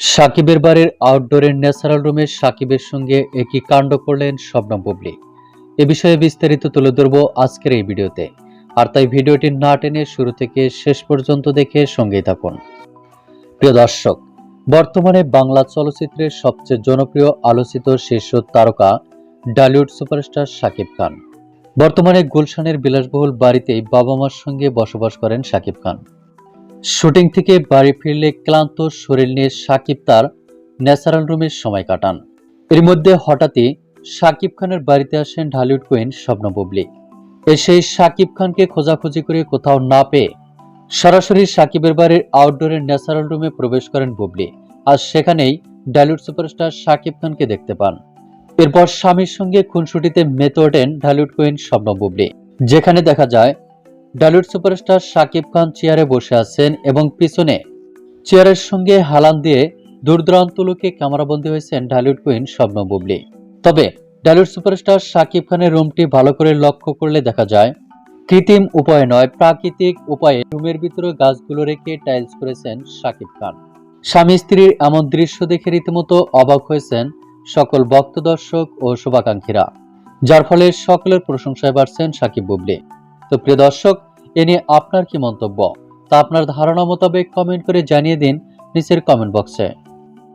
সাকিবের বাড়ির আউটডোরের ন্যাচারাল রুমে সাকিবের সঙ্গে একই কাণ্ড করলেন শবনম বুবলি। এ বিষয়ে বিস্তারিত তুলে ধরব আজকের এই ভিডিওতে। আর তাই ভিডিওটি না টেনে শুরু থেকে শেষ পর্যন্ত দেখে সঙ্গেই থাকুন। প্রিয় দর্শক, বর্তমানে বাংলা চলচ্চিত্রের সবচেয়ে জনপ্রিয় আলোচিত শীর্ষ তারকা ডালিউড সুপারস্টার শাকিব খান। বর্তমানে গুলশানের বিলাসবহুল বাড়িতেই বাবা মার সঙ্গে বসবাস করেন শাকিব খান। শুটিং থেকে বাড়ি ফিরলে ক্লান্ত শরীর নিয়ে সাকিব তার ন্যাচারাল রুমে সময় কাটান। এর মধ্যে হঠাৎই সাকিব খানের বাড়িতে আসেন ঢালিউড কুইন স্বপ্ন বুবলি। এসেই সাকিব খানকে খোঁজাখুঁজি করে কোথাও না পেয়ে সরাসরি সাকিবের বাড়ির আউটডোরের ন্যাচারাল রুমে প্রবেশ করেন বুবলি। আর সেখানেই ঢালিউড সুপারস্টার সাকিব খানকে দেখতে পান। এরপর স্বামীর সঙ্গে খুনসুটিতে মেতে ওঠেন ঢালিউড কুইন স্বপ্ন বুবলি। যেখানে দেখা যায় ডালিউড সুপারস্টার শাকিব খান চেয়ারে বসে আছেন এবং পিছনে চেয়ারের সঙ্গে হালান দিয়ে দূর দূরান্ত লোকে ক্যামেরাবন্দি হয়েছেন ঢালিউড কুইন স্বপ্ন বুবলি। তবে ডালিউড সুপারস্টার শাকিব খানের রুমটি ভালো করে লক্ষ্য করলে দেখা যায়, কৃত্রিম উপায়ে নয়, প্রাকৃতিক উপায়ে রুমের ভিতরে গাছগুলো রেখে টাইলস করেছেন শাকিব খান। স্বামী স্ত্রীর এমন দৃশ্য দেখে রীতিমতো অবাক হয়েছেন সকল ভক্ত দর্শক ও শুভাকাঙ্ক্ষীরা, যার ফলে সকলের প্রশংসায় বাড়ছেন সাকিব বুবলি। তো প্রিয় দর্শক, এ নিয়ে আপনার কি মন্তব্য? তা আপনার ধারণা মোতাবেক কমেন্ট করে জানিয়ে দিন নিচের কমেন্ট বক্সে